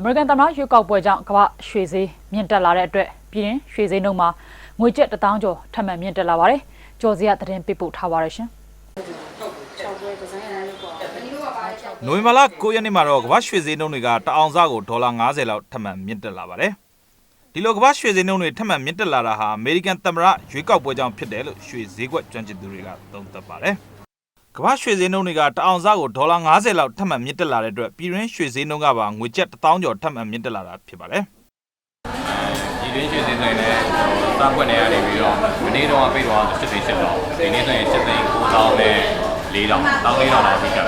အမေရိကန်သမ္မတရွေးကောက်ပွဲကြောင့်ကမ္ဘာရွှေဈေးမြင့်တက်လာတဲ့အတွက်ပြည်တွင်းရွှေဈေးနှုန်းမှာငွေကျပ်1000ကျော်ထပ်မံမြင့်တက်လာပါတယ်။ကြော်စရသတင်းပေးပို့ထားပါရရှင်နိုဝင်ဘာလ9ရက်နေ့မှာတော့ကမ္ဘာရွှေဈေးနှုန်းတွေကတအောင်စကိုဒေါ်လာ90လောက်ထပ်မံမြင့်တက်လာပါတယ်။ဒီလိုကမ္ဘာရွှေဈေးနှုန်းတွေထပ်မံမြင့်တက်လာတာဟာအမေရိကန်သမ္မတရွေးကောက်ပွဲကြောင့်ဖြစ်တယ်လို့ရွှေဈေးကွက်ကျွမ်းကျင်သူတွေကသုံးသပ်ပါတယ်။ ကမ္ဘာရွှေဈေးနှုန်းတွေကတအောင်စကိုဒေါ်လာ90လောက်ထပ်မံမြင့်တက်လာတဲ့အတွက်ပြည်တွင်းရွှေဈေးနှုန်းကပါငွေကျပ်1000ကျော်ထပ်မံမြင့်တက်လာတာဖြစ်ပါတယ်။ဒီတွင်းရွှေစင်းဆိုရင်လည်းစားပွက်နေရနေပြီးတော့မနေ့တော့ပြေးတော့7သိန်း7တော့ဒီနေ့ဆိုရင်7သိန်း9000နဲ့4000 1400လောက်အထိတက်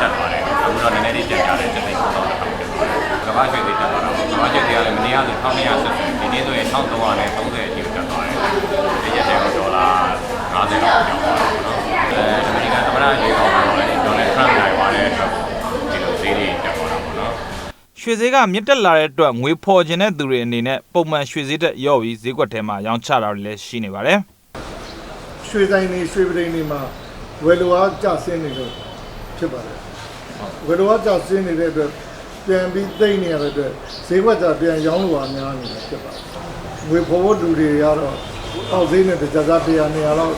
တက်သွားတယ်အခုတော့နည်းနည်းလေးပြန်ကြတယ်7သိန်း9000လောက်တက်သွားတယ်ကမ္ဘာရွှေသေးတက်သွားတာကမ္ဘာရွှေသေးကလည်းမနေ့ကဆို1270ဒီနေ့ဆိုရင်1330နဲ့30အထိတက်သွားတယ်ဒီရက်တဲ့ဒေါ်လာ90လောက်ကျော်သွားတယ်နော်အဲအမေရိကန်သမ္မတရေကောင်းတော့လည်းဒေါ်နယ်ထရမ့်နိုင်သွားတဲ့အတွက်ဒီလိုဈေးတွေတက်သွားတာပေါ့နော် ရွှေဈေးကမြင့်တက်လာတဲ့အတွက်ငွေဖော်ခြင်းတဲ့သူတွေအနေနဲ့ပုံမှန်ရွှေဈေးတက်ရော့ပြီးဈေးကွက်ထဲမှာရောင်းချတာတွေလည်းရှိနေပါတယ်ရွှေဆိုင်တွေရွှေပဒိန်တွေမှာဝယ်လိုအားကျဆင်းနေလို့ဖြစ်ပါတယ်ဝယ်လိုအားကျဆင်းနေတဲ့အတွက်ပြန်ပြီးသိမ့်နေရတဲ့အတွက်ဈေးဘက်ကပြန်ရောင်းလို့အားများနေတယ်ဖြစ်ပါတယ်ငွေဖော်ဖို့လူတွေကတော့အောက်ဈေးနဲ့တစ်ကြစားတရားနေရာလောက်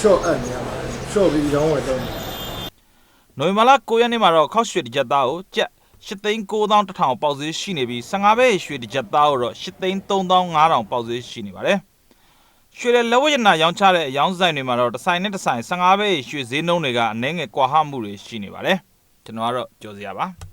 ရှော့အပ်နေရပါတယ်ရှော့ပြီးရောင်းဝယ်တော့တယ်။နိုဝင်ဘာလ9ရက်နေ့မှာတော့ခောက်ရွှေတစ်ကြက်သားကိုကျပ် 8,900,000ပေါက်ဈေးရှိနေပြီး15ဘဲရွှေတစ်ကြက်သားကိုတော့8,350,000ပေါက်ဈေးရှိနေပါတယ်။ရွှေတဲ့လက်ဝတ်ရတနာရောင်းချတဲ့အယောင်းဆိုင်တွေမှာတော့တစ်ဆိုင်နဲ့တစ်ဆိုင်15ဘဲရွှေဈေးနှုန်းတွေကအနည်းငယ်ကွာဟမှုတွေရှိနေပါတယ်။ကျွန်တော်ကတော့ကြော်စရာပါ။